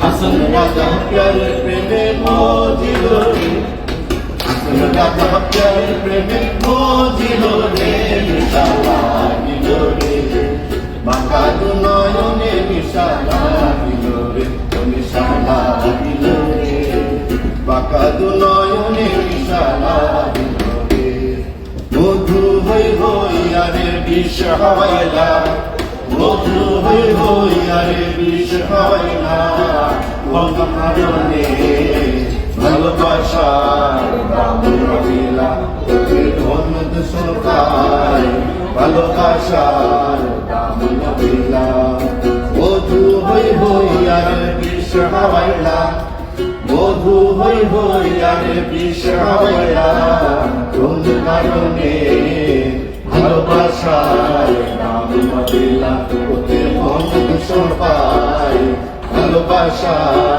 হাসন রাজা প্রেমে মজিল রে হাসন রাজা প্রেমে মজিল নিশা লাগিল রে বাঁকা নয়নে নিশা লাগিল রে মধু হই হই আরে বিষ মধু হই হই আরে বিষ সরকার ভালোবাসার হই হই আরে বিষ হাওয়াইলা। মধু হই হই আরে বিষ হাওয়াইলা। তোমার কারণে ভালোবাসায় নাম মদিলা ওতে মন ভালোবাসার নাম